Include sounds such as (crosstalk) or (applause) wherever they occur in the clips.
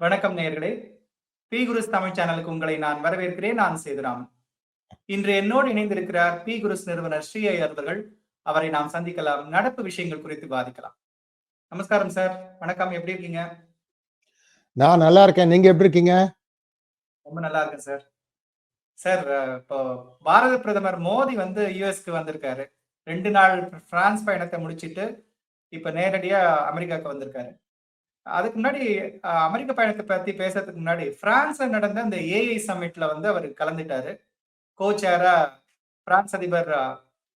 வணக்கம் நேயர்களே. பி குருஸ் தமிழ் சேனலுக்கு உங்களை நான் வரவேற்கிறேன். நான் சேதுராமன் இன்று என்னோடு இணைந்திருக்கிறார் பி குருஸ் நிறுவனர் ஸ்ரீ ஐயர் அவர்கள். அவரை நாம் சந்திக்கலாம். நடப்பு விஷயங்கள் குறித்து விவாதிக்கலாம் நமஸ்காரம் சார். வணக்கம். எப்படி இருக்கீங்க? நான் நல்லா இருக்கேன். நீங்க எப்படி இருக்கீங்க? ரொம்ப நல்லா இருக்கேன் சார். சார் இப்போ பாரத பிரதமர் மோடி வந்து யுஎஸ்க்கு வந்திருக்காரு. ரெண்டு நாள் பிரான்ஸ் பயணத்தை முடிச்சிட்டு இப்ப நேரடியா அமெரிக்காவுக்கு வந்திருக்காரு. அதுக்கு முன்னாடி அமெரிக்க பயணத்தை பத்தி பேசுறதுக்கு முன்னாடி பிரான்ஸ்ல நடந்த அந்த ஏஐ சம்மிட்ல வந்து அவர் கலந்துட்டாரு. கோச்சேரா பிரான்ஸ் அதிபர்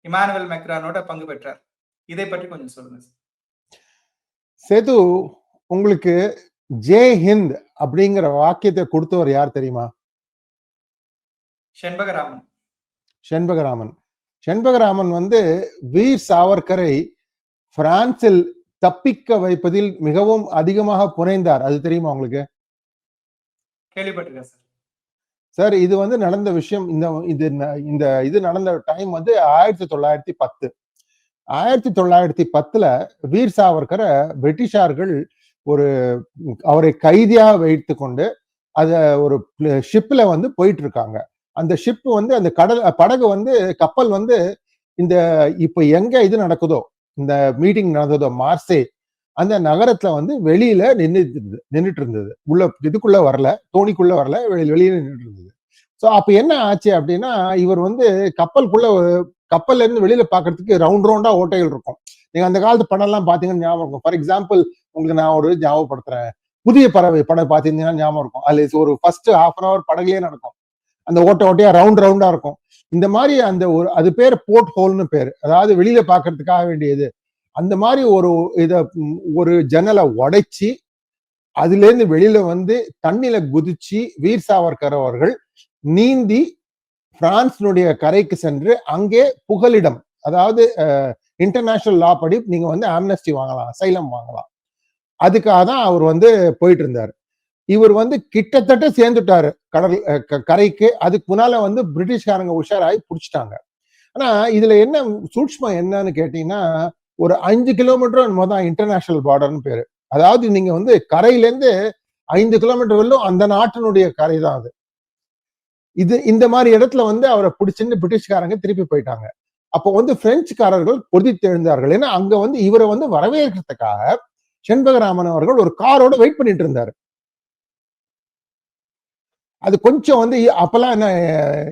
இமானுவேல் மெக்ரானோட பங்கு பெற்றார். இதை பற்றி கொஞ்சம் சொல்லுங்க சேது உங்களுக்கு ஜெய் ஹிந்த் அப்படிங்கிற வாக்கியத்தை கொடுத்தவர் யார் தெரியுமா? செண்பகராமன். செண்பகராமன். செண்பகராமன் வந்து வீர் சாவர்கரை பிரான்சில் தப்பிக்க வைப்பதில் மிகவும் அதிகமாக புனைந்தார். அது தெரியுமா உங்களுக்கு? கேள்விப்பட்டிருக்கேன் சார். சார் இது வந்து நடந்த விஷயம். இந்த இது இந்த இது நடந்த டைம் வந்து ஆயிரத்தி தொள்ளாயிரத்தி பத்து. ஆயிரத்தி தொள்ளாயிரத்தி பத்துல வீர் சாவர்கரை பிரிட்டிஷார்கள் ஒரு அவரை கைதியா வைத்து கொண்டு அத ஒரு ஷிப்ல வந்து போயிட்டு இருக்காங்க அந்த ஷிப் வந்து அந்த கடல் படகு வந்து கப்பல் வந்து இந்த இப்ப எங்க இது நடக்குதோ இந்த மீட்டிங் நடந்ததோ மார்சே அந்த நகரத்துல வந்து வெளியில நின்றுட்டு இருந்தது நின்றுட்டு இருந்தது உள்ள இதுக்குள்ள வரல தோணிக்குள்ள வரல வெளியில வெளியில நின்றுட்டு இருந்தது ஸோ அப்ப என்ன ஆச்சு அப்படின்னா இவர் வந்து கப்பலுக்குள்ள கப்பல்ல இருந்து வெளியில பாக்குறதுக்கு ரவுண்ட் ரவுண்டா ஓட்டைகள் இருக்கும். நீங்க அந்த காலத்து படம் எல்லாம் பாத்தீங்கன்னா ஞாபகம் இருக்கும். ஃபார் எக்ஸாம்பிள் உங்களுக்கு நான் ஒரு ஞாபகப்படுத்துறேன். புதிய பறவை படம் பாத்தீங்கன்னா ஞாபகம் இருக்கும். அதுல ஒரு ஃபர்ஸ்ட் ஹாஃப் அன் அவர் படகுலயே நடக்கும். அந்த ஓட்ட ஓட்டையா ரவுண்ட் ரவுண்டா இருக்கும். இந்த மாதிரி அந்த ஒரு அது பேர் போர்ட் ஹோல்னு பேர். அதாவது வெளியில பாக்குறதுக்காக வேண்டியது. அந்த மாதிரி ஒரு இத ஒரு ஜன்னலை உடைச்சி அதுலேருந்து வெளியில வந்து தண்ணில குதிச்சு வீர் சாவர்கர் அவர்கள் நீந்தி பிரான்சினுடைய கரைக்கு சென்று அங்கே புகலிடம் அதாவது இன்டர்நேஷனல் லா படி நீங்க வந்து ஆம்னஸ்டி வாங்கலாம் சைலம் வாங்கலாம். அதுக்காக தான் அவர் வந்து போயிட்டு இருந்தார். இவர் வந்து கிட்டத்தட்ட சேர்ந்துட்டாரு. கடல் க- கரைக்கு. அதுக்கு முன்னால வந்து பிரிட்டிஷ்காரங்க உஷாராகி புடிச்சிட்டாங்க. ஆனா இதுல என்ன சூட்ச்மம் என்னன்னு கேட்டீங்கன்னா ஒரு அஞ்சு கிலோமீட்டர் என்னமோ தான் இன்டர்நேஷனல் பார்டர்னு பேரு. அதாவது நீங்க வந்து கரையிலேருந்து ஐந்து கிலோமீட்டர் வரலும் அந்த நாட்டினுடைய கரை தான் அது. இது இந்த மாதிரி இடத்துல வந்து அவரை பிடிச்சின்னு பிரிட்டிஷ்காரங்க திருப்பி போயிட்டாங்க. அப்போ வந்து பிரெஞ்சுக்காரர்கள் கொதித்தெழுந்தார்கள் ஏன்னா அங்க வந்து இவரை வந்து வரவேற்கிறதுக்காக செண்பகராமன் அவர்கள் ஒரு காரோட வெயிட் பண்ணிட்டு இருந்தாரு. அது கொஞ்சம் வந்து இ- அப்பெல்லாம் என்ன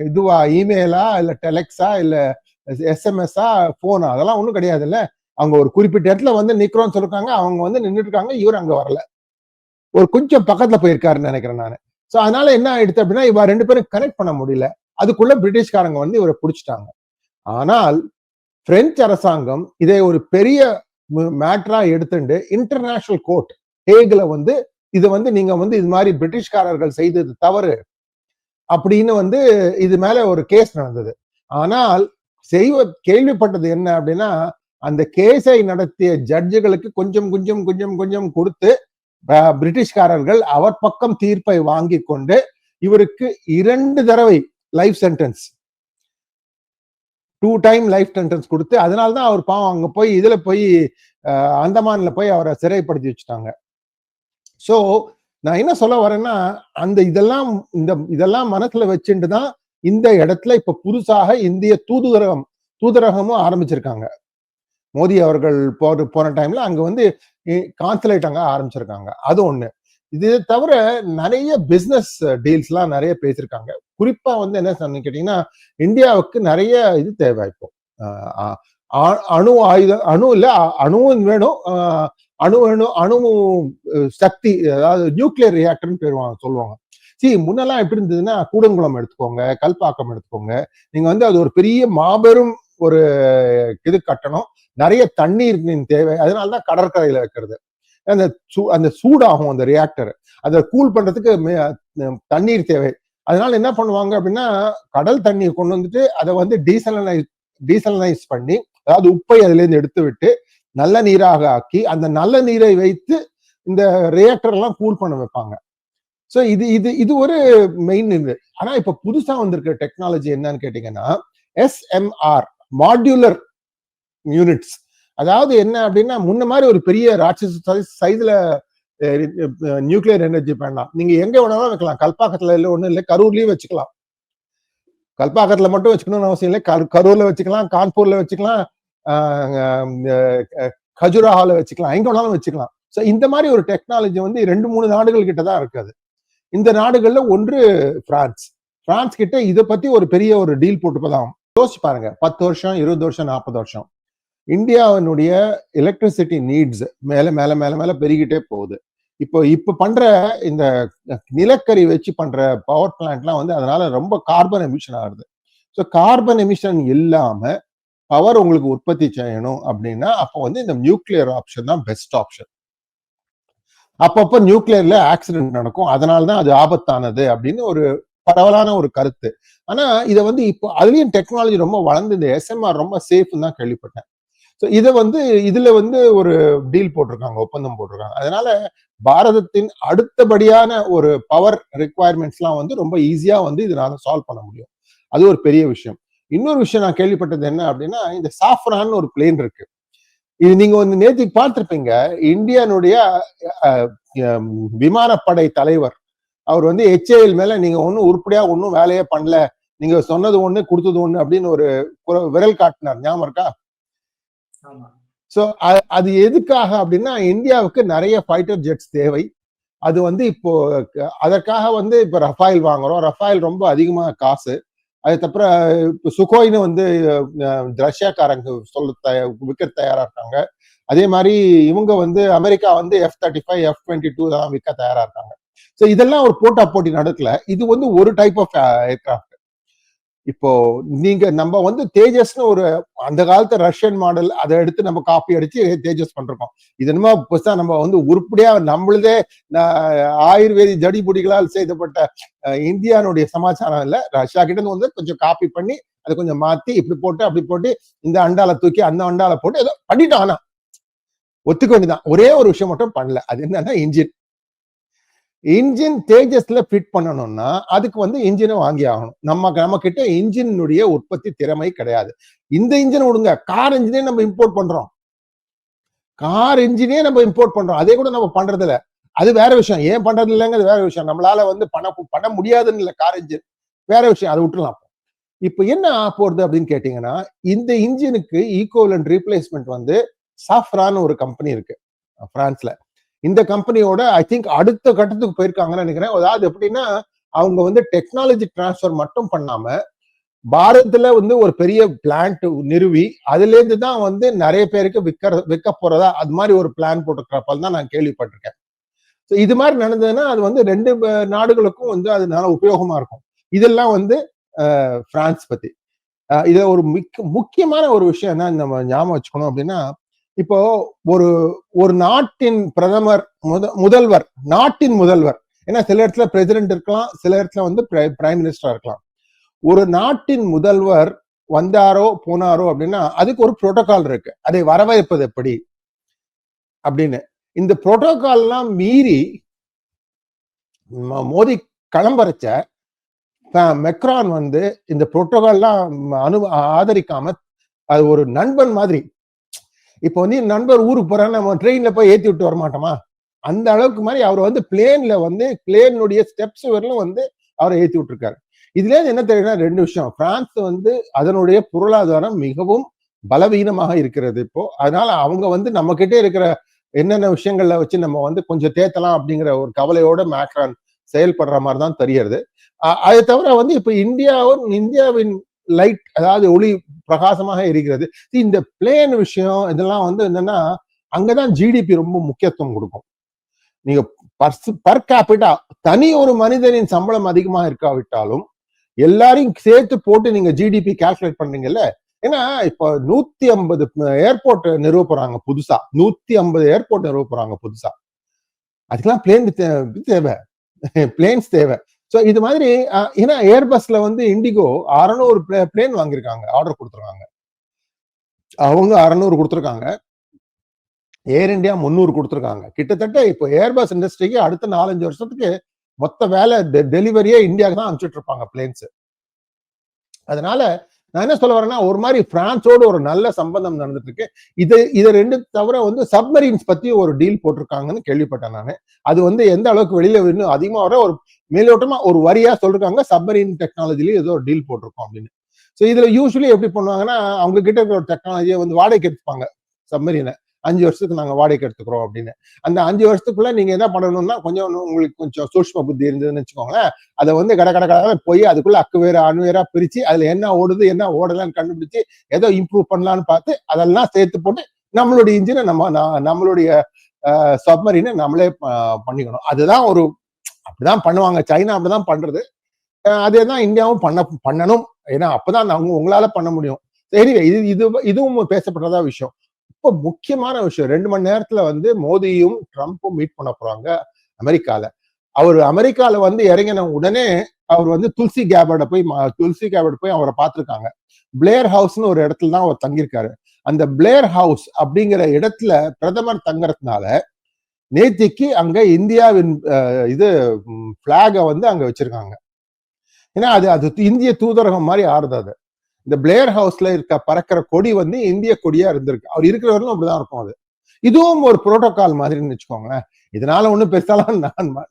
இதுவா இமெயிலா இல்லை டெலெக்ஸா இல்லை எஸ்எம்எஸ்ஸா ஃபோனா அதெல்லாம் ஒன்றும் கிடையாதுல்ல. அவங்க ஒரு குறிப்பிட்ட இடத்துல வந்து நிக்கிறோம்னு சொல்லிருக்காங்க. அவங்க வந்து நின்றுட்டு இருக்காங்க இவர் அங்கே வரல. ஒரு கொஞ்சம் பக்கத்துல போயிருக்காருன்னு நினைக்கிறேன் நான். ஸோ அதனால என்ன ஆயிடுச்சு அப்படின்னா இவ ரெண்டு பேரும் கனெக்ட் பண்ண முடியல. அதுக்குள்ள பிரிட்டிஷ்காரங்க வந்து இவரை பிடிச்சிட்டாங்க. ஆனால் பிரெஞ்சு அரசாங்கம் இதை ஒரு பெரிய மேட்டரா எடுத்துட்டு இன்டர்நேஷனல் கோர்ட் ஹேகில் வந்து இது வந்து நீங்க வந்து இது மாதிரி பிரிட்டிஷ்காரர்கள் செய்தது தவறு அப்படின்னு வந்து இது மேல ஒரு கேஸ் நடந்தது. ஆனால் செய்வ கேள்விப்பட்டது என்ன அப்படின்னா அந்த கேஸை நடத்திய ஜட்ஜுகளுக்கு கொஞ்சம் கொஞ்சம் கொஞ்சம் கொஞ்சம் கொடுத்து பிரிட்டிஷ்காரர்கள் அவர் பக்கம் தீர்ப்பை வாங்கி கொண்டு இவருக்கு இரண்டு தடவை life sentence two time life sentence கொடுத்து அதனால தான் அவர் பாவம் அங்க போய் இதுல போய் அந்தமானில் அந்தமான்ல போய் அவரை சிறைப்படுத்தி வச்சுட்டாங்க. சோ நான் என்ன சொல்ல வரேன்னா அந்த இதெல்லாம் இந்த இதெல்லாம் மனசுல வச்சுட்டு தான் இந்த இடத்துல இப்ப புதுசாக இந்திய தூதுவரகம் தூதரகமும் ஆரம்பிச்சிருக்காங்க. மோடி அவர்கள் போற போன டைம்ல அங்க வந்து கான்சுலேட் அங்க ஆரம்பிச்சிருக்காங்க. அது ஒண்ணு. இது தவிர நிறைய பிசினஸ் டீல்ஸ் எல்லாம் நிறைய பேசியிருக்காங்க குறிப்பா வந்து என்ன சொன்னு கேட்டீங்கன்னா இந்தியாவுக்கு நிறைய இது தேவை இப்போ. ஆஹ் அணு ஆயுதம் அணு இல்ல அ- அணுவும் வேணும். அணு அணு அணு சக்தி அதாவது நியூக்ளியர் ரியாக்டர்னு பேருவாங்க சொல்லுவாங்க. சி முன்னெல்லாம் எப்படி இருந்ததுன்னா கூடங்குளம் எடுத்துக்கோங்க கல்பாக்கம் எடுத்துக்கோங்க. நீங்க வந்து அது ஒரு பெரிய மாபெரும் ஒரு இது கட்டணும். நிறைய தண்ணீர் தேவை. அதனாலதான் கடற்கரையில வைக்கிறது. அந்த சூ அந்த சூடாகும் அந்த ரியாக்டர். அதை கூல் பண்றதுக்கு தண்ணீர் தேவை. அதனால என்ன பண்ணுவாங்க அப்படின்னா கடல் தண்ணீர் கொண்டு வந்துட்டு அதை வந்து டீசலனைஸ் டீசலனைஸ் பண்ணி அதாவது உப்பை அதுல இருந்து எடுத்து விட்டு நல்ல நீராக ஆக்கி அந்த நல்ல நீரை வைத்து இந்த ரியாக்டர் எல்லாம் கூல் பண்ண வைப்பாங்க. ஸோ இது இது இது ஒரு மெயின் இது. ஆனா இப்ப புதுசா வந்திருக்க டெக்னாலஜி என்னன்னு கேட்டீங்கன்னா எஸ்எம்ஆர் மாட்யூலர் யூனிட்ஸ் அதாவது என்ன அப்படின்னா முன்ன மாதிரி ஒரு பெரிய ராட்சச சைஸ்ல நியூக்ளியர் எனர்ஜி வேண்டாம் நீங்க எங்க வேணாலும் வைக்கலாம். கல்பாக்கத்துல இல்லை ஒண்ணும் இல்லை கரூர்லயும் வச்சுக்கலாம். கல்பாக்கத்துல மட்டும் வச்சுக்கணும்னு அவசியம் இல்லை. கரூர்ல வச்சுக்கலாம் கான்பூர்ல வச்சுக்கலாம். கஜுராஹால வச்சுக்கலாம். எங்க வேணாலும் வச்சுக்கலாம். ஸோ இந்த மாதிரி ஒரு டெக்னாலஜி வந்து ரெண்டு மூணு நாடுகள் கிட்ட தான் இருக்குது இந்த நாடுகள்ல ஒன்று பிரான்ஸ் பிரான்ஸ் கிட்ட இதை பத்தி ஒரு பெரிய ஒரு டீல் போட்டுப்பதான். யோசிச்சு பாருங்க. பத்து வருஷம் இருபது வருஷம் நாற்பது வருஷம். இந்தியாவினுடைய எலக்ட்ரிசிட்டி நீட்ஸ் மேல மேல மேல மேல பெருகிட்டே போகுது. இப்போ இப்ப பண்ற இந்த நிலக்கரி வச்சு பண்ற பவர் பிளான்ட்லாம் வந்து அதனால ரொம்ப கார்பன் எமிஷன் ஆகுது. ஸோ கார்பன் எமிஷன் இல்லாம பவர் உங்களுக்கு உற்பத்தி செய்யணும் அப்படின்னா அப்போ வந்து இந்த நியூக்ளியர் ஆப்ஷன் தான் பெஸ்ட் ஆப்ஷன் அப்பப்போ நியூக்ளியர்ல ஆக்சிடென்ட் நடக்கும். அதனால தான் அது ஆபத்தானது அப்படின்னு ஒரு பரவலான ஒரு கருத்து. ஆனா இதை வந்து இப்போ அதுலயும் டெக்னாலஜி ரொம்ப வளர்ந்து இந்த எஸ்எம்ஆர் ரொம்ப சேஃப்னு தான் கேள்விப்பட்டேன். ஸோ இதை வந்து இதுல வந்து ஒரு டீல் போட்டிருக்காங்க ஒப்பந்தம் போட்டிருக்காங்க. அதனால பாரதத்தின் அடுத்தபடியான ஒரு பவர் ரெக்குவயர்மெண்ட்ஸ்லாம் வந்து ரொம்ப ஈஸியா வந்து இதனால சால்வ் பண்ண முடியும். அது ஒரு பெரிய விஷயம். இன்னொரு விஷயம் நான் கேள்விப்பட்டது என்ன அப்படின்னா இந்த சாஃப்ரான் ஒரு பிளேன் இருக்கு. இது நீங்க வந்து நேத்திக்கு பார்த்திருப்பீங்க இந்தியனுடைய விமானப்படை தலைவர். அவர் வந்து HAL மேல நீங்க ஒன்னும் உருப்படியா ஒன்னும் வேலையே பண்ணல. நீங்க சொன்னது ஒண்ணு கொடுத்தது ஒண்ணு அப்படின்னு ஒரு விரல் காட்டினார். ஞாபகம் இருக்கா? சோ அது எதுக்காக அப்படின்னா இந்தியாவுக்கு நிறைய ஃபைட்டர் ஜெட்ஸ் தேவை. அது வந்து இப்போ அதற்காக வந்து இப்ப ரஃபாயில் வாங்குறோம். ரஃபாயில் ரொம்ப அதிகமா காசு. அது தவிர இப்போ சுகோய்னு வந்து ரஷ்யாக்காரங்க சொல்ல தய விற்க தயாராக இருக்காங்க. அதே மாதிரி இவங்க வந்து அமெரிக்கா வந்து F thirty five F twenty two தான் விற்க தயாராக இருக்காங்க. ஸோ இதெல்லாம் ஒரு போட்டா போட்டி நடக்கல. இது வந்து ஒரு டைப் ஆஃப் ஏர்கிராஃப்ட் இப்போ நீங்க நம்ம வந்து தேஜஸ்னு ஒரு அந்த காலத்து ரஷ்யன் மாடல் அதை எடுத்து நம்ம காப்பி அடிச்சு தேஜஸ் பண்றோம். இது என்னமோ புதுசா நம்ம வந்து உருப்படியா நம்மளுதே ஆயுர்வேதி ஜடிபுடிகளால் செய்தப்பட்ட இந்தியானுடைய சமாச்சாரம் இல்ல. ரஷ்யா கிட்ட இருந்து வந்து கொஞ்சம் காப்பி பண்ணி அதை கொஞ்சம் மாத்தி இப்படி போட்டு அப்படி போட்டு இந்த அண்டால தூக்கி அந்த அண்டால போட்டு ஏதோ பண்ணிட்டோம் ஆனா. ஒத்துக்க வேண்டியதான் ஒரே ஒரு விஷயம் மட்டும் பண்ணல. அது என்னன்னா இன்ஜின் இன்ஜின் தேஜஸ்ல ஃபிட் பண்ணணும்னா அதுக்கு வந்து இன்ஜினை வாங்கி ஆகணும். நம்ம நம்ம கிட்ட இன்ஜினுடைய உற்பத்தி திறமை கிடையாது. இந்த இன்ஜின் விடுங்க. கார் இன்ஜினே நம்ம இம்போர்ட் பண்றோம். கார் இன்ஜினே நம்ம இம்போர்ட் பண்றோம். அதே கூட நம்ம பண்றது இல்ல அது வேற விஷயம். ஏன் பண்றது இல்லைங்கிறது வேற விஷயம். நம்மளால வந்து பண்ண பண்ண முடியாதுன்னு இல்லை கார் இன்ஜின் வேற விஷயம். அதை விட்டுலாம் இப்போ என்ன ஆ போறது அப்படின்னு கேட்டீங்கன்னா இந்த இன்ஜினுக்கு ஈக்குவலண்ட் ரீப்ளேஸ்மெண்ட் வந்து சாஃப்ரான்னு ஒரு கம்பெனி இருக்கு. பிரான்ஸ்ல இந்த கம்பெனியோட ஐ திங்க் அடுத்த கட்டத்துக்கு போயிருக்காங்கன்னு நினைக்கிறேன். அதாவது எப்படின்னா அவங்க வந்து டெக்னாலஜி டிரான்ஸ்ஃபர் மட்டும் பண்ணாம பாரத்ல வந்து ஒரு பெரிய பிளான்ட் நிறுவி அதுல இருந்து தான் வந்து நிறைய பேருக்கு விற்கிற விற்க போறதா அது மாதிரி ஒரு பிளான் போட்டுக்கிறப்பல் தான் நான் கேள்விப்பட்டிருக்கேன். ஸோ இது மாதிரி நடந்ததுன்னா அது வந்து ரெண்டு நாடுகளுக்கும் வந்து அதனால உபயோகமா இருக்கும். இதெல்லாம் வந்து பிரான்ஸ் பத்தி. இதுல ஒரு மிக்க முக்கியமான ஒரு விஷயம் என்ன நம்ம ஞாபகம் வச்சுக்கணும் அப்படின்னா இப்போ ஒரு ஒரு நாட்டின் பிரதமர் முத முதல்வர் நாட்டின் முதல்வர். ஏன்னா சில இடத்துல பிரசிடென்ட் இருக்கலாம் சில இடத்துல வந்து பிரைம் மினிஸ்டரா இருக்கலாம். ஒரு நாட்டின் முதல்வர் வந்தாரோ போனாரோ அப்படின்னா அதுக்கு ஒரு புரோட்டோகால் இருக்கு. அதை வரவேற்பது எப்படி? அப்படின்னு. இந்த புரோட்டோகால்லாம் மீறி ம- மோடி கிளம்பறச்ச மெக்ரான் வந்து இந்த புரோட்டோகால்லாம் அனு ஆதரிக்காம அது ஒரு நண்பன் மாதிரி இப்போ வந்து நண்பர் ஊருக்கு போறான்னு நம்ம ட்ரெயின்ல போய் ஏத்தி விட்டு வர மாட்டோமா? அந்த அளவுக்கு மாதிரி அவர் வந்து பிளேன்ல வந்து பிளேனுடைய ஸ்டெப்ஸ் வரலும் வந்து அவரை ஏத்தி விட்டுருக்காரு. இதுல என்ன தெரியுதுன்னா ரெண்டு விஷயம். பிரான்ஸ் வந்து அதனுடைய பொருளாதாரம் மிகவும் பலவீனமாக இருக்கிறது இப்போ. அதனால அவங்க வந்து நம்ம கிட்டே இருக்கிற என்னென்ன விஷயங்கள்ல வச்சு நம்ம வந்து கொஞ்சம் தேத்தலாம் அப்படிங்கிற ஒரு கவலையோட மேக்ரான் செயல்படுற மாதிரி தான் தெரியறது அதை தவிர வந்து இப்ப இந்தியாவும் இந்தியாவின் லைட் அதாவது ஒளி பிரகாசமாக இருக்கிறது. இந்த பிளேன் விஷயம் இதெல்லாம் வந்து என்னன்னா அங்கதான் ஜிடிபி ரொம்ப முக்கியத்துவம் கொடுக்கும். நீங்க பர் கேபிட்டா தனி ஒரு மனிதனின் சம்பளம் அதிகமாக இருக்காவிட்டாலும் எல்லாரையும் சேர்த்து போட்டு நீங்க ஜிடிபி கால்குலேட் பண்றீங்கல்ல ஏன்னா இப்போ நூத்தி ஐம்பது ஏர்போர்ட் நிறுவ போறாங்க புதுசா. நூத்தி ஐம்பது ஏர்போர்ட் நிறுவ போறாங்க புதுசா. அதுக்கெல்லாம் பிளேன் தேவை. (laughs) பிளேன்ஸ் தேவை. ஸோ இது மாதிரி ஏன்னா ஏர்பஸ்ல வந்து இண்டிகோ அறநூறு பிளேன் வாங்கியிருக்காங்க. ஆர்டர் கொடுத்துருக்காங்க. அவங்க அறநூறு கொடுத்துருக்காங்க. ஏர் இந்தியா முந்நூறு கொடுத்துருக்காங்க. கிட்டத்தட்ட இப்போ ஏர்பஸ் இண்டஸ்ட்ரிக்கு அடுத்த நாலஞ்சு வருஷத்துக்கு மொத்த வேலை டெலிவரியே இந்தியாவுக்கு தான் அனுப்பிச்சுட்டு இருப்பாங்க பிளேன்ஸ் அதனால நான் என்ன சொல்ல வரேன்னா ஒரு மாதிரி பிரான்ஸோட ஒரு நல்ல சம்பந்தம் நடந்துட்டு இருக்கு இது இதை ரெண்டு தவிர வந்து சப்மரீன்ஸ் பத்தி ஒரு டீல் போட்டிருக்காங்கன்னு கேள்விப்பட்டேன் நான். அது வந்து எந்த அளவுக்கு வெளியில இன்னும் அதிகமா வர ஒரு மேலோட்டமா ஒரு வரியா சொல்லிருக்காங்க சப்மரீன் டெக்னாலஜிலயும் ஏதோ ஒரு டீல் போட்டிருக்கோம் அப்படின்னு. ஸோ இதுல யூஸ்வலி எப்படி பண்ணுவாங்கன்னா அவங்க கிட்ட இருக்கிற ஒரு டெக்னாலஜியை வந்து வாடகைக்கு எடுத்துப்பாங்க சப்மரீனை. அஞ்சு வருஷத்துக்கு நாங்கள் வாடகைக்கு எடுத்துக்கிறோம் அப்படின்னு. அந்த அஞ்சு வருஷத்துக்குள்ள நீங்க என்ன பண்ணணும்னா கொஞ்சம் உங்களுக்கு கொஞ்சம் சூட்ச்ம புத்தி இருந்ததுன்னு வச்சுக்கோங்களேன். அதை வந்து கட கட கட போய் அதுக்குள்ள அக்கு வேற அணு வேற பிரிச்சு அதுல என்ன ஓடுது என்ன ஓடலான்னு கண்டுபிடிச்சு ஏதோ இம்ப்ரூவ் பண்ணலாம்னு பார்த்து அதெல்லாம் சேர்த்து போட்டு நம்மளுடைய இன்ஜினை நம்ம நம்மளுடைய சப்மரீனை நம்மளே பண்ணிக்கணும். அதுதான் ஒரு அப்படிதான் பண்ணுவாங்க. சைனா அப்படிதான் பண்றது. அதே தான் இந்தியாவும் பண்ண பண்ணணும். ஏன்னா அப்பதான் அவங்க உங்களால பண்ண முடியும். சரி இது இது இதுவும் பேசப்பட்டதா விஷயம். ரொம்ப முக்கியமான விஷயம். ரெண்டு மணி நேரத்துல வந்து மோடியும் ட்ரம்ப்பும் மீட் பண்ண போறாங்க அமெரிக்கால. அவர் அமெரிக்கால வந்து இறங்கின உடனே அவர் வந்து துல்சி கேபர்ட போய் துல்சி கேபர்ட் போய் அவரை பார்த்திருக்காங்க. பிளேயர் ஹவுஸ்னு ஒரு இடத்துல தான் அவர் தங்கியிருக்காரு. அந்த பிளேயர் ஹவுஸ் அப்படிங்கிற இடத்துல பிரதமர் தங்குறதுனால நேத்திக்கு அங்க இந்தியாவின் அஹ், இது பிளாக வந்து அங்க வச்சிருக்காங்க. ஏன்னா அது அது இந்திய தூதரகம் மாதிரி ஆறுது அது. இந்த பிளேயர் ஹவுஸ்ல இருக்க பறக்கிற கொடி வந்து இந்திய கொடியா இருந்திருக்கு. அவர் இருக்கிறவர்களும் அப்படிதான் இருக்கும் அது. இதுவும் ஒரு புரோட்டோகால் மாதிரின்னு வச்சுக்கோங்களேன். இதனால ஒண்ணும் பெருசாலாம் நான் மா-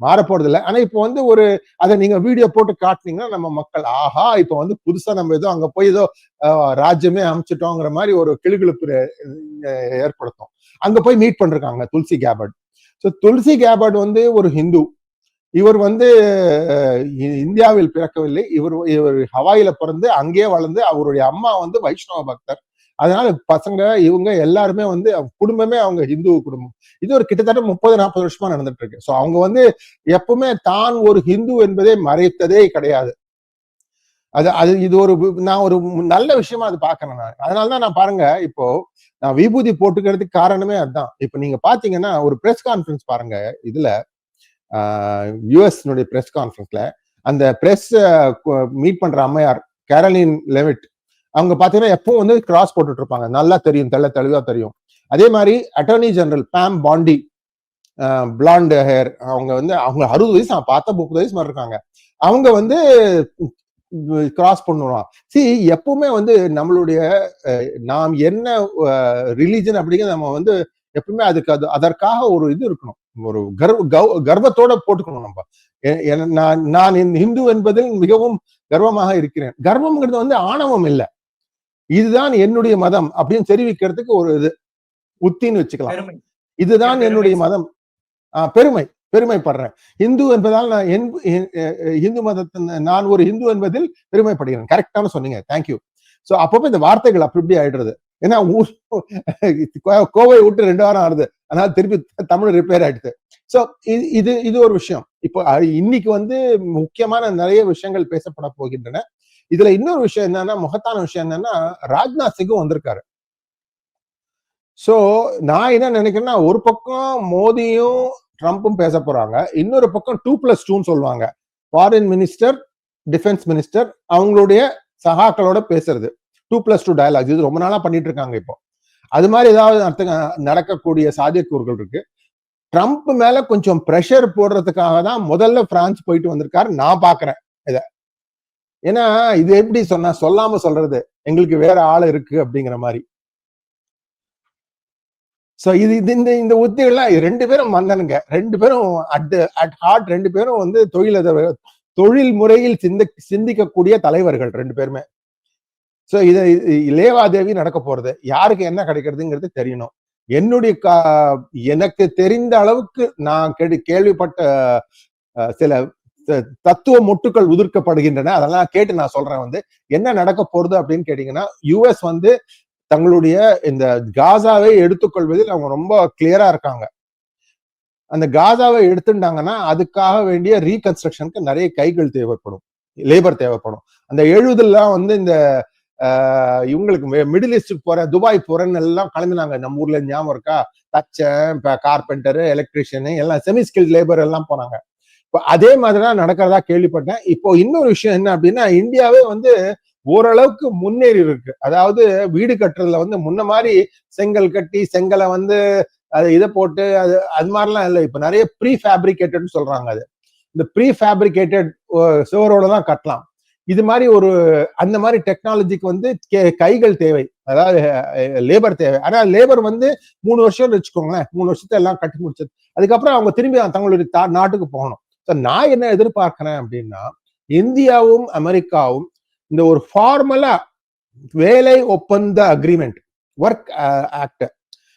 மாற போறது இல்லை ஆனா இப்போ வந்து ஒரு அதை நீங்க வீடியோ போட்டு காட்டுனீங்கன்னா நம்ம மக்கள் ஆஹா இப்போ வந்து புதுசா நம்ம ஏதோ அங்க போய் ஏதோ ராஜ்யமே அமைச்சிட்டோங்கிற மாதிரி ஒரு கிளுகிழுப்பு ஏற்படுத்தும். அங்க போய் மீட் பண்றாங்க துளசி கேபர்ட் ஸோ துளசி கேபர்ட் வந்து ஒரு ஹிந்து. இவர் வந்து இந்தியாவில் பிறக்கவில்லை. இவர் இவர் ஹவாயில பிறந்து அங்கேயே வளர்ந்து அவருடைய அம்மா வந்து வைஷ்ணவ பக்தர். அதனால பசங்க இவங்க எல்லாருமே வந்து குடும்பமே அவங்க ஹிந்து குடும்பம். இது ஒரு கிட்டத்தட்ட முப்பது நாற்பது வருஷமா நடந்துட்டு இருக்கு ஸோ அவங்க வந்து எப்பவுமே தான் ஒரு ஹிந்து என்பதை மறைத்ததே கிடையாது. அது அது இது ஒரு நான் ஒரு நல்ல விஷயமா அது பாக்குறேன் நான். அதனாலதான் நான் பாருங்க இப்போ நான் விபூதி போட்டுக்கிறதுக்கு காரணமே அதுதான் இப்போ நீங்க பாத்தீங்கன்னா ஒரு பிரஸ் கான்ஃபரன்ஸ் பாருங்க இதுல யூஎஸ்னுடைய ப்ரெஸ் கான்ஃபரன்ஸ்ல அந்த ப்ரெஸ் மீட் பண்ற அம்மையார் கேரலின் லெவிட் அவங்க பார்த்தீங்கன்னா எப்போ வந்து கிராஸ் போட்டுட்டு இருப்பாங்க நல்லா தெரியும் தெள்ள தெளிவா தெரியும். அதே மாதிரி attorney general Pam Bondi blonde hair அவங்க வந்து அவங்க அறுபது வயசு நான் பார்த்தா முப்பது வயசு மாதிரி இருக்காங்க. அவங்க வந்து கிராஸ் பண்ணுவான் சி எப்பவுமே வந்து நம்மளுடைய நாம் என்ன ரிலீஜன் அப்படிங்கிறது நம்ம வந்து எப்பவுமே அதுக்கு அது அதற்காக ஒரு இது இருக்கணும். ஒரு கர்வ கௌ- கர்வத்தோட போட்டுக்கணும் நம்ம. நான் நான் இந்த ஹிந்து என்பதில் மிகவும் கர்வமாக இருக்கிறேன். கர்வம்ங்கிறது வந்து ஆணவம் இல்லை. இதுதான் என்னுடைய மதம் அப்படின்னு தெரிவிக்கிறதுக்கு ஒரு இது உத்தின்னு வச்சுக்கலாம். இதுதான் என்னுடைய. மதம். ஆஹ் பெருமை பெருமைப்படுறேன். இந்து என்பதால் நான் என் இந்து மதத்தின் நான் ஒரு இந்து என்பதில் பெருமைப்படுகிறேன். கரெக்டான சொன்னீங்க. தேங்க்யூ சோ அப்பப்போ இந்த வார்த்தைகள் அப்படி இப்படி ஆயிடுறது. ஏன்னா ஊர் கோவை விட்டு ரெண்டு வாரம் ஆறுது. அதனால திருப்பி தமிழ் ரிப்பேர் ஆயிடுது. சோ இது இது இது ஒரு விஷயம். இப்போ இன்னைக்கு வந்து முக்கியமான நிறைய விஷயங்கள் பேசப்பட போகின்றன. இதுல இன்னொரு விஷயம் என்னன்னா முகத்தான விஷயம் என்னன்னா ராஜ்நாத் சிங்கும் வந்திருக்காரு. சோ நான் என்ன நினைக்கிறேன்னா ஒரு பக்கம் மோடியும் ட்ரம்ப்பும் பேச போறாங்க. இன்னொரு பக்கம் டூ பிளஸ் டூன்னு சொல்லுவாங்க. ஃபாரின் மினிஸ்டர் டிஃபென்ஸ் மினிஸ்டர் அவங்களுடைய சகாக்களோட பேசுறது. டூ பிளஸ் டூ டயலாக்ஸ் இது ரொம்ப நாளாக பண்ணிட்டு இருக்காங்க இப்போ. அது மாதிரி ஏதாவது அர்த்தங்க- நடக்கக்கூடிய சாத்தியக்கூறுகள் இருக்கு. ட்ரம்ப் மேல கொஞ்சம் ப்ரெஷர் போடுறதுக்காக தான் முதல்ல பிரான்ஸ் போயிட்டு வந்திருக்காரு. நான் பாக்குறேன் இதை. ஏன்னா இது எப்படி சொன்னா சொல்லாம சொல்றது எங்களுக்கு வேற ஆள் இருக்கு அப்படிங்கிற மாதிரி. சோ இது இது இந்த இந்த உத்திகள்லாம் ரெண்டு பேரும் மந்தனுங்க ரெண்டு பேரும் அட் அட் ஹார்ட் ரெண்டு பேரும் வந்து தொழில் தொழில் முறையில் சிந்த சிந்திக்கக்கூடிய தலைவர்கள் ரெண்டு பேருமே. சோ இதை லேவாதேவி நடக்க போறது. யாருக்கு என்ன கிடைக்கிறதுங்கிறது தெரியணும். என்னுடைய கா- எனக்கு தெரிந்த அளவுக்கு நான் கேள்வி கேள்விப்பட்ட சில தத்துவ முட்டுக்கள் உதிர்க்கப்படுகின்றன. அதெல்லாம் கேட்டு நான் சொல்றேன் வந்து என்ன நடக்க போறது அப்படின்னு கேட்டீங்கன்னா யுஎஸ் வந்து தங்களுடைய இந்த காசாவை எடுத்துக்கொள்வதில் அவங்க ரொம்ப கிளியரா இருக்காங்க. அந்த காசாவை எடுத்துட்டாங்கன்னா அதுக்காக வேண்டிய ரீகன்ஸ்ட்ரக்ஷனுக்கு நிறைய கைகள் தேவைப்படும். லேபர் தேவைப்படும். அந்த எழுபதுலாம் வந்து இந்த இவங்களுக்கு மிடில் ஈஸ்டுக்கு போறேன் துபாய் போறேன்னு எல்லாம் கலந்துனாங்க. நம்ம ஊர்ல ஞாபகம் இருக்கா? தச்சன் கார்பெண்டரு எலக்ட்ரிஷியனு எல்லாம் செமி ஸ்கில் லேபர் எல்லாம் போனாங்க. இப்போ அதே மாதிரி தான் நடக்கிறதா கேள்விப்பட்டேன். இப்போ இன்னொரு விஷயம் என்ன அப்படின்னா இந்தியாவே வந்து ஓரளவுக்கு முன்னேறி இருக்கு. அதாவது வீடு கட்டுறதுல வந்து முன்ன மாதிரி செங்கல் கட்டி செங்கலை வந்து அது இதை போட்டு அது அது மாதிரிலாம் இல்லை. இப்போ நிறைய ப்ரீ ஃபேப்ரிகேட்டட்னு சொல்றாங்க அது. இந்த ப்ரீ ஃபேப்ரிகேட்டட் சுவரோட தான் கட்டலாம். இது மாதிரி ஒரு அந்த மாதிரி டெக்னாலஜிக்கு வந்து கே- கைகள் தேவை. அதாவது லேபர் தேவை. ஆனா லேபர் வந்து மூணு வருஷம் வச்சுக்கோங்களேன். மூணு வருஷத்தை எல்லாம் கட்டி முடிச்சது. அதுக்கப்புறம் அவங்க திரும்பி தங்களுடைய தா- நாட்டுக்கு போகணும். ஸோ நான் என்ன எதிர்பார்க்கிறேன் அப்படின்னா இந்தியாவும் அமெரிக்காவும் இந்த ஒரு ஃபார்மலா வேலை ஒப்பந்த அக்ரிமெண்ட் ஒர்க் ஆக்ட்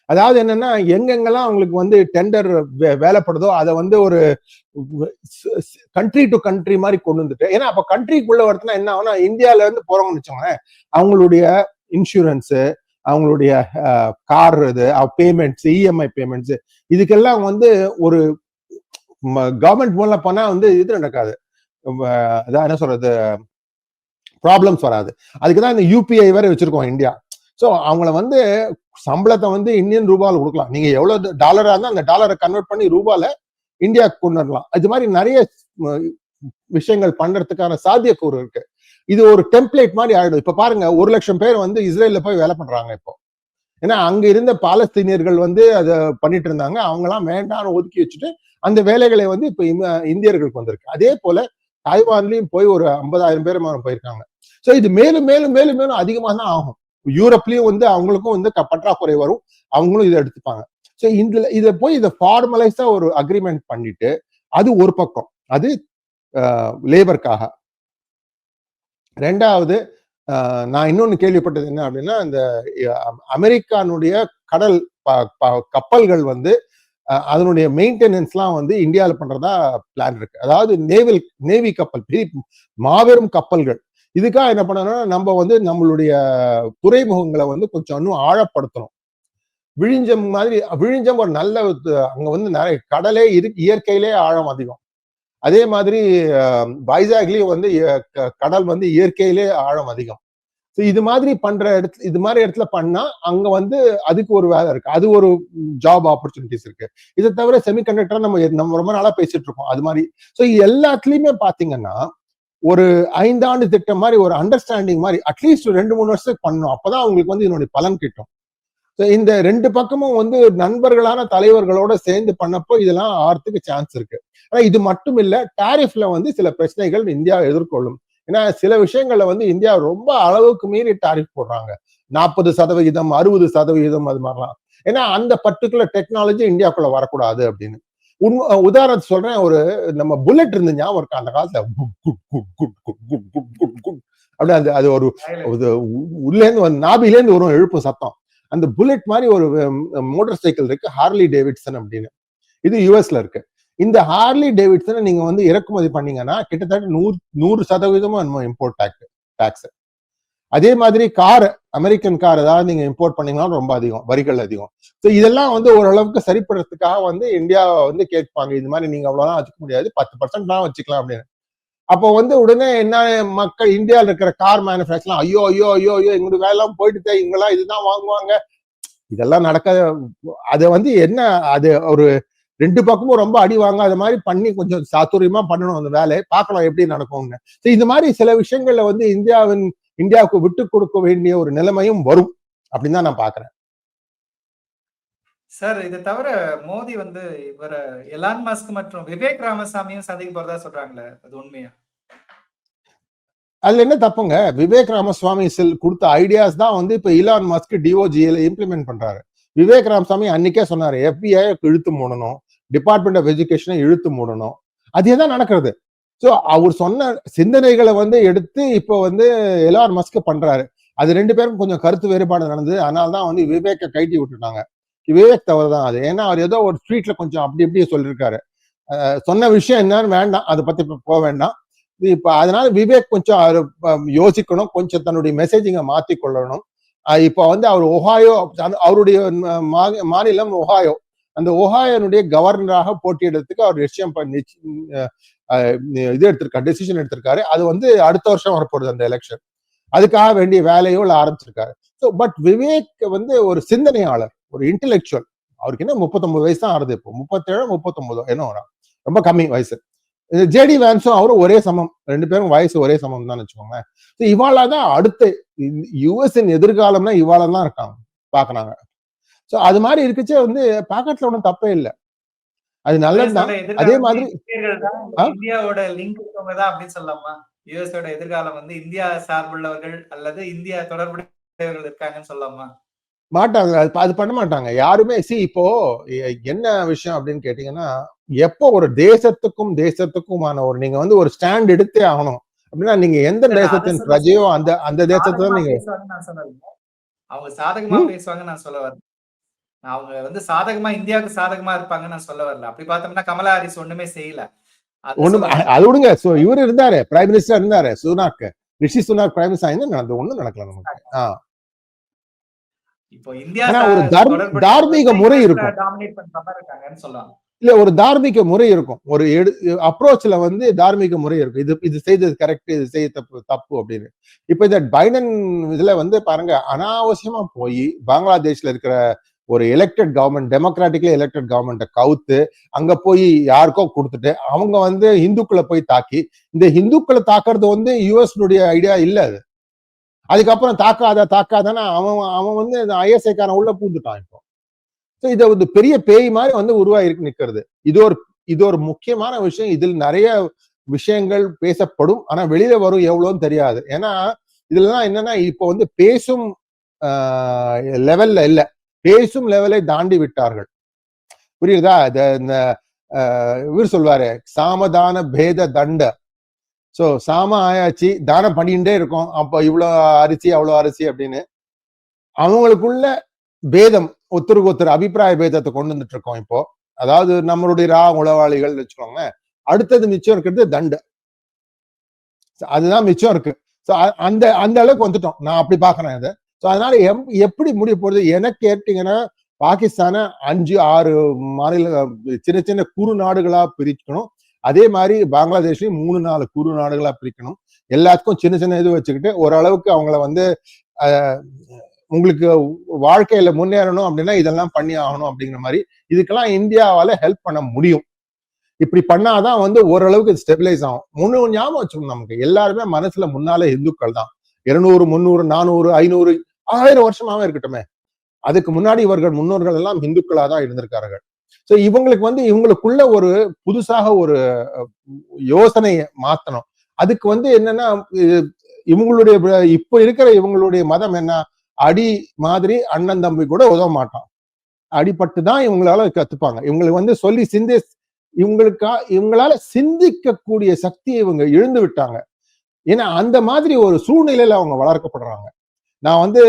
அதாவது என்னன்னா எங்கெங்கெல்லாம் அவங்களுக்கு வந்து டெண்டர் வேலைப்படுதோ அதை வந்து ஒரு கண்ட்ரி டு கண்ட்ரி மாதிரி கொண்டு வந்துட்டு ஏன்னா அப்ப கண்ட்ரிக்குள்ள வரதுனா என்ன ஆகும்னா இந்தியால இருந்து போறவங்கன்னு வச்சுக்கோங்களேன் அவங்களுடைய இன்சூரன்ஸு அவங்களுடைய கார் இது பேமெண்ட்ஸ் இஎம்ஐ பேமெண்ட்ஸ் இதுக்கெல்லாம் வந்து ஒரு கவர்மெண்ட் மூலம் போனா வந்து இது நடக்காது. அதான் என்ன சொல்றது ப்ராப்ளம்ஸ் வராது. அதுக்கு தான் இந்த யூபிஐ வேற வச்சிருக்கோம் இந்தியா. ஸோ அவங்கள வந்து சம்பளத்தை வந்து இந்தியன் ரூபாவில் கொடுக்கலாம். நீங்க எவ்வளவு டாலரா இருந்தால் அந்த டாலரை கன்வெர்ட் பண்ணி ரூபால இந்தியாவுக்கு கொண்டு வரலாம். இது மாதிரி நிறைய விஷயங்கள் பண்றதுக்கான சாத்தியக்கூறு இருக்கு. இது ஒரு டெம்ப்ளேட் மாதிரி ஆயிடும் இப்ப பாருங்க ஒரு லட்சம் பேர் வந்து இஸ்ரேல்ல போய் வேலை பண்றாங்க இப்போ. ஏன்னா அங்க இருந்த பாலஸ்தீனியர்கள் வந்து அதை பண்ணிட்டு இருந்தாங்க. அவங்க எல்லாம் வேண்டாம்னு ஒதுக்கி வச்சுட்டு அந்த வேலைகளை வந்து இப்ப இந்தியர்களுக்கு வந்திருக்கு. அதே போல தாய்வான்லயும் போய் ஒரு ஐம்பதாயிரம் பேர் போயிருக்காங்க. சோ இது மேலும் மேலும் மேலும் மேலும் அதிகமா தான் ஆகும். யூரோப்லயும் வந்து அவங்களுக்கும் வந்து பற்றாக்குறை வரும். அவங்களும் இதை எடுத்துப்பாங்க. ஸோ இதுல இதை போய் இதை ஃபார்மலைஸா ஒரு அக்ரிமெண்ட் பண்ணிட்டு அது ஒரு பக்கம். அது லேபருக்காக ரெண்டாவது நான் இன்னொன்னு கேள்விப்பட்டது என்ன அப்படின்னா இந்த அமெரிக்கானுடைய கடல் ப- கப்பல்கள் வந்து அதனுடைய மெயின்டெனன்ஸ்லாம் வந்து இந்தியாவில் பண்றதா பிளான் இருக்கு. அதாவது நேவல் நேவி கப்பல் பெரிய மாபெரும் கப்பல்கள். இதுக்காக என்ன பண்ணணும்னா நம்ம வந்து நம்மளுடைய துறைமுகங்களை வந்து கொஞ்சம் இன்னும் ஆழப்படுத்தணும். விழிஞ்சம் மாதிரி விழிஞ்சம் ஒரு நல்ல அங்க வந்து நிறைய கடலே இரு இயற்கையிலே ஆழம் அதிகம். அதே மாதிரி வைசாக்லயும் வந்து கடல் வந்து இயற்கையிலே ஆழம் அதிகம். So இது மாதிரி பண்ற இடத்துல இது மாதிரி இடத்துல பண்ணா அங்க வந்து அதுக்கு ஒரு வேலை இருக்கு. அது ஒரு ஜாப் ஆப்பர்ச்சுனிட்டிஸ் இருக்கு. இதை தவிர செமிகண்டக்டர் நம்ம நம்ம ரொம்ப நாளா பேசிட்டு இருக்கோம். அது மாதிரி. ஸோ எல்லாத்துலயுமே பாத்தீங்கன்னா ஒரு ஐந்தாண்டு திட்டம் மாதிரி ஒரு அண்டர்ஸ்டாண்டிங் மாதிரி அட்லீஸ்ட் ரெண்டு மூணு வருஷத்துக்கு பண்ணணும். அப்பதான் அவங்களுக்கு வந்து இதனுடைய பலன் கிட்டும். இந்த ரெண்டு பக்கமும் வந்து நண்பர்களான தலைவர்களோட சேர்ந்து பண்ணப்போ இதெல்லாம் ஆறுறதுக்கு சான்ஸ் இருக்கு. ஆனா இது மட்டும் இல்ல டாரிஃப்ல வந்து சில பிரச்சனைகள் இந்தியா எதிர்கொள்ளும். ஏன்னா சில விஷயங்கள்ல வந்து இந்தியா ரொம்ப அளவுக்கு மீறி டாரிஃப் போடுறாங்க. நாற்பது சதவிகிதம் அறுபது சதவிகிதம் அது மாதிரிலாம். ஏன்னா அந்த பர்டிகுலர் டெக்னாலஜி இந்தியாக்குள்ள வரக்கூடாது அப்படின்னு. உன் உதாரணத்து சொல்றேன் ஒரு நம்ம புல்லட் இருந்து ஞாபகம் இருக்கா? அந்த காலத்துல அப்படி அது அது ஒரு உள்ளேருந்து வந்து நாபிலேருந்து வரும் எழுப்பு சத்தம். அந்த புல்லட் மாதிரி ஒரு மோட்டார் சைக்கிள் இருக்கு ஹார்லி டேவிட்சன் அப்படின்னு. இது யூஎஸ்ல இருக்கு. இந்த ஹார்லி டேவிட்சனை நீங்க வந்து இறக்குமதி பண்ணீங்கன்னா கிட்டத்தட்ட நூறு நூறு சதவீதமும் நம்ம இம்போர்ட் டேக்ஸ் டேக்ஸ் அதே மாதிரி கார் அமெரிக்கன் கார் ஏதாவது நீங்க இம்போர்ட் பண்ணீங்கன்னா ரொம்ப அதிகம் வரிகள் அதிகம். ஸோ இதெல்லாம் வந்து ஓரளவுக்கு சரிப்படுறதுக்காக வந்து இந்தியா வந்து கேட்பாங்க இது மாதிரி நீங்க அவ்வளோதான் வச்சுக்க முடியாது பத்து பர்சன்ட் தான் வச்சுக்கலாம் அப்படின்னு. அப்போ வந்து உடனே என்ன மக்கள் இந்தியாவில் இருக்கிற கார் மேனுஃபேக்சர்லாம் ஐயோ ஐயோ ஐயோ ஐயோ எங்களுக்கு வேலைலாம் போயிட்டு இவங்களாம் இதுதான் வாங்குவாங்க. இதெல்லாம் நடக்க அது வந்து என்ன அது ஒரு ரெண்டு பக்கமும் ரொம்ப அடி வாங்காத மாதிரி பண்ணி கொஞ்சம் சாத்துரியமா பண்ணணும் அந்த வேலையை பார்க்கலாம் எப்படி நடக்கும்னு. இந்த மாதிரி சில விஷயங்கள்ல வந்து இந்தியாவின் இந்தியாவுக்கு விட்டு கொடுக்க வேண்டிய ஒரு நிலைமையும் வரும் அப்படின்னு தான் நான் பாக்குறேன் சார் இதை தவிர மோடி வந்து இவர எலான் மஸ்க் மற்றும் விவேக் ராமசாமியும் சந்திக்க போறதா சொல்றாங்களே அது உண்மையா? அதுல என்ன தப்புங்க? விவேக் ராமசுவாமி செல் கொடுத்த ஐடியாஸ் தான் வந்து இப்ப இலான் மஸ்க் டிஓஜியில இம்ப்ளிமெண்ட் பண்றாரு. விவேக் ராமசாமி அன்னைக்கே சொன்னாரு எஃபிஐ இழுத்து மூடணும் டிபார்ட்மெண்ட் ஆஃப் எஜுகேஷனை இழுத்து மூடணும். அதே தான் நடக்கிறது. ஸோ அவர் சொன்ன சிந்தனைகளை வந்து எடுத்து இப்போ வந்து எலான் மஸ்க் பண்றாரு. அது ரெண்டு பேரும் கொஞ்சம் கருத்து வேறுபாடு நடந்தது. அதனால தான் வந்து விவேக்கை கைட்டி விட்டுட்டாங்க. விவேக் தவறு தான் அது. ஏன்னா அவர் ஏதோ ஒரு ஸ்ட்ரீட்ல கொஞ்சம் அப்படி இப்படியே சொல்லியிருக்காரு சொன்ன விஷயம் என்னன்னு வேண்டாம். அதை பத்தி இப்போ போக வேண்டாம். இப்போ அதனால விவேக் கொஞ்சம் அவர் யோசிக்கணும். கொஞ்சம் தன்னுடைய மெசேஜிங்க மாத்தி கொள்ளணும். இப்போ வந்து அவர் ஒஹாயோ அவருடைய மாநிலம் ஒஹாயோ அந்த ஒஹாயனுடைய கவர்னராக போட்டியிடறதுக்கு அவர் நிச்சயம் பண்ணி இது எடுத்திருக்காரு டெசிஷன் எடுத்திருக்காரு அது வந்து அடுத்த வருஷம் வரப்போகுது அந்த எலெக்ஷன் அதுக்காக வேண்டிய வேலையோ ஆரம்பிச்சிருக்காரு ஸோ பட் விவேக் வந்து ஒரு சிந்தனையாளர் ஒரு இன்டெலெக்சுவல் அவருக்கு என்ன முப்பத்தொன்பது வயசு தான் ஆறுது இப்போ முப்பத்தேழு முப்பத்தொன்பதோ என்ன வரும் ரொம்ப கம்மி வயசு ஜேடி வேன்ஸும் அவரும் ஒரே சமம் ரெண்டு பேரும் வயசு ஒரே சமம் தான் வச்சுக்கோங்களேன் இவாளா தான் அடுத்த யுஎஸ்இன் எதிர்காலம்னா இவாளா தான் இருக்காங்க பாக்குறாங்க சோ அது மாதிரி இருக்குச்சே வந்து பாக்கெட்ல ஒன்றும் தப்பே இல்லை. அது சொல்ற அதே மாதிரி? இந்தியாவோட லிங்க் தான் அப்படின்னு சொல்லலாமா? யுஎஸோட எதிர்காலம் வந்து இந்தியா சார்புள்ளவர்கள் அல்லது இந்தியா தொடர்புடையவர்கள் இருக்காங்கன்னு சொல்லலாமா? மாட்டாங்க. அது அது பண்ண மாட்டாங்க. யாருமே சி இப்போ என்ன விஷயம் அப்படின்னு கேட்டீங்கன்னா எப்போ ஒரு தேசத்துக்கும் தேசத்துக்குமான ஒரு நீங்க வந்து ஒரு ஸ்டாண்ட் எடுத்தே ஆகணும். அப்படின்னா நீங்க எந்த தேசத்தின் பிரஜையோ அந்த அந்த தேசத்தை சாதகமா நீங்க அவங்க சாதகமா பேசுவாங்கன்னு நான் சொல்ல வரல நான் அவங்க வந்து சாதகமா இந்தியாவுக்கு சாதகமா இருப்பாங்கன்னு நான் சொல்ல வரல. அப்படி பார்த்தோம்னா கமலா ஹாரிஸ் ஒண்ணுமே செய்யல. ஒண்ணும். அது விடுங்க. சோ இவர் இருந்தாரு. பிரைம் மினிஸ்டர் இருந்தாரு. சுனாக். ரிஷி சுனாக் பிரைம் மினிஸ்டர் என்ன நடந்தது ஒண்ணும் நடக்கல நமக்கு. இப்போ இந்தியா ஒரு தார்மீக முறை இருக்கும். டாமினேட் பண்ற மாதிரி இருக்காங்கன்னு சொல்லலாம் இல்ல ஒரு தார்மீக முறை இருக்கும். ஒரு எடு அப்ரோச்ல வந்து தார்மீக முறை இருக்கும். இது இது செய்தது கரெக்ட் இது செய்ய தப்பு தப்பு அப்படின்னு. இப்ப இந்த பைடன் இதுல வந்து பாருங்க அனாவசியமா போய் பங்களாதேஷ்ல இருக்கிற ஒரு எலெக்டட் கவர்மெண்ட் டெமோக்ராட்டிக்லி எலெக்டட் கவர்மெண்ட்டை கவுத்து அங்க போய் யாருக்கோ கொடுத்துட்டு அவங்க வந்து இந்துக்களை போய் தாக்கி இந்த இந்துக்களை தாக்குறது வந்து யூஎஸ்னுடைய ஐடியா இல்லை அது. அதுக்கப்புறம் தாக்காத தாக்காதன்னா அவன் அவன் வந்து இந்த ஐஎஸ்ஐக்காரன் உள்ள பூந்துட்டான் இப்போ. ஸோ இதை வந்து பெரிய பேய் மாதிரி வந்து உருவாகிருக்கு நிற்கிறது. இது ஒரு இது ஒரு முக்கியமான விஷயம். இதில் நிறைய விஷயங்கள் பேசப்படும். ஆனா வெளியில வரும் எவ்வளோன்னு தெரியாது. ஏன்னா இதுலலாம் என்னன்னா இப்போ வந்து பேசும் லெவல்ல இல்லை. பேசும் லெவலை தாண்டி விட்டார்கள். புரியுதா? இந்த இந்த ஆஹ், இவர் சொல்வாரு சாமதான பேத தண்ட. சோ சாம ஆயாச்சு தானம் பண்ணிட்டே இருக்கோம். அப்ப இவ்வளவு அரிசி அவ்வளவு அரிசி அப்படின்னு. அவங்களுக்குள்ள பேதம் ஒருத்தருக்கு ஒருத்தர் அபிப்பிராய பேதத்தை கொண்டு வந்துட்டு இருக்கோம் இப்போ. அதாவது நம்மளுடைய ரா உளவாளிகள் வச்சுக்கோங்க அடுத்தது மிச்சம் இருக்கிறது தண்டு. அதுதான் மிச்சம் இருக்கு. ஸோ அந்த அந்த அளவுக்கு வந்துட்டோம். நான் அப்படி பாக்குறேன் இதை. ஸோ அதனால எம்- எப்படி முடிய போறது? எனக்கு கேட்டீங்கன்னா பாகிஸ்தானை அஞ்சு ஆறு மாநில சின்ன சின்ன குறு நாடுகளா பிரிக்கணும். அதே மாதிரி பங்களாதேஷ்லயும் மூணு நாலு குறு நாடுகளா பிரிக்கணும். எல்லாத்துக்கும் சின்ன சின்ன இது வச்சுக்கிட்டு ஓரளவுக்கு அவங்கள வந்து உங்களுக்கு வாழ்க்கையில முன்னேறணும் அப்படின்னா இதெல்லாம் பண்ணி ஆகணும் அப்படிங்கிற மாதிரி இதுக்கெல்லாம் இந்தியாவால ஹெல்ப் பண்ண முடியும். இப்படி பண்ணாதான் வந்து ஓரளவுக்கு ஸ்டெபிலைஸ் ஆகும். முன்னு ஞாபகம் வச்சுக்கணும் நமக்கு. எல்லாருமே மனசுல முன்னாலே இந்துக்கள் தான். இருநூறு முந்நூறு நானூறு ஐநூறு ஆயிரம் வருஷமாவே இருக்கட்டுமே. அதுக்கு முன்னாடி இவர்கள் முன்னோர்கள் எல்லாம் இந்துக்களா தான் இருந்திருக்கார்கள். சோ இவங்களுக்கு வந்து இவங்களுக்குள்ள ஒரு புதுசாக ஒரு யோசனையை மாத்தணும். அதுக்கு வந்து என்னன்னா இவங்களுடைய இப்போ இப்ப இருக்கிற இவங்களுடைய மதம் என்ன? அடி மாதிரி அண்ணன் தம்பி கூட உதவ மாட்டான். அடிபட்டு தான் இவங்களால கத்துப்பாங்க. இவங்களுக்கு வந்து சொல்லி சிந்தி இவங்களுக்கா இவங்களால சிந்திக்கக்கூடிய சக்தியை இவங்க இழந்து விட்டாங்க. ஏன்னா அந்த மாதிரி ஒரு சூழ்நிலையில அவங்க வளர்க்கப்படுறாங்க. நான் வந்து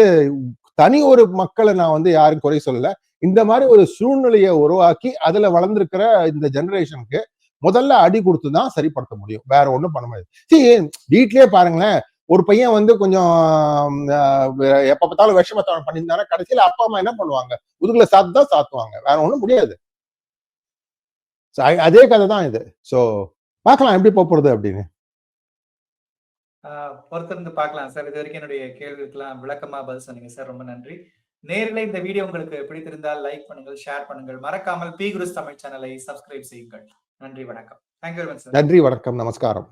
தனி ஒரு மக்களை நான் வந்து யாரும் குறை சொல்லல. இந்த மாதிரி ஒரு சூழ்நிலையை உருவாக்கி அதுல வளர்ந்துருக்கிற இந்த ஜெனரேஷனுக்கு முதல்ல அடி கொடுத்து தான் சரிப்படுத்த முடியும். வேற ஒன்றும் பண்ண முடியாது. சரி வீட்லயே பாருங்களேன். ஒரு பையன் வந்து கொஞ்சம் எப்ப பார்த்தாலும் விஷமத்தவன் பண்ணியிருந்தானா கடைசியில அப்பா அம்மா என்ன பண்ணுவாங்க? முதுகுல சாத்து தான் சாத்துவாங்க. வேற ஒன்றும் முடியாது. அதே கதை தான் இது. சோ பார்க்கலாம் எப்படி போறது அப்படின்னு. பொறுத்திருந்து பார்க்கலாம் சார். இது வரைக்கும் என்னுடைய கேள்விக்கெல்லாம் விளக்கமா பதில் சொன்னீங்க சார். ரொம்ப நன்றி. நேரில் இந்த வீடியோ உங்களுக்கு பிடித்திருந்தால் லைக் பண்ணுங்கள் ஷேர் பண்ணுங்கள். மறக்காமல் பி குருஸ் தமிழ் சேனலை சப்ஸ்கிரைப் செய்யுங்கள். நன்றி வணக்கம். தேங்க்யூ சார் நன்றி வணக்கம் நமஸ்காரம்.